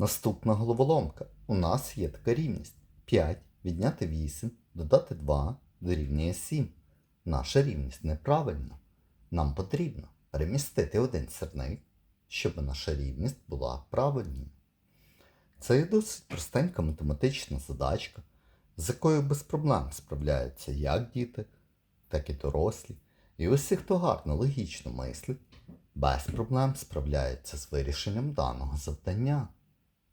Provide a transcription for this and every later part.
Наступна головоломка. У нас є така рівність. 5 відняти 8, додати 2 дорівнює 7. Наша рівність неправильна. Нам потрібно перемістити один сірник, щоб наша рівність була правильною. Це досить простенька математична задачка, з якою без проблем справляються як діти, так і дорослі. І усі, хто гарно логічно мислить, без проблем справляються з вирішенням даного завдання.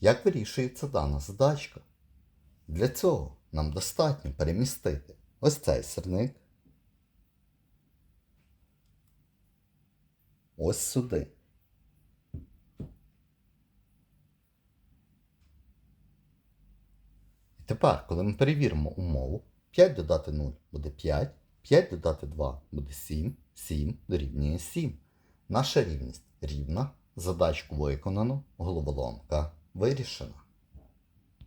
Як вирішується дана задачка? Для цього нам достатньо перемістити ось цей сірник ось сюди. І тепер, коли ми перевіримо умову, 5 додати 0 буде 5, 5 додати 2 буде 7, 7 дорівнює 7. Наша рівність рівна, задачку виконано, головоломка вирішена.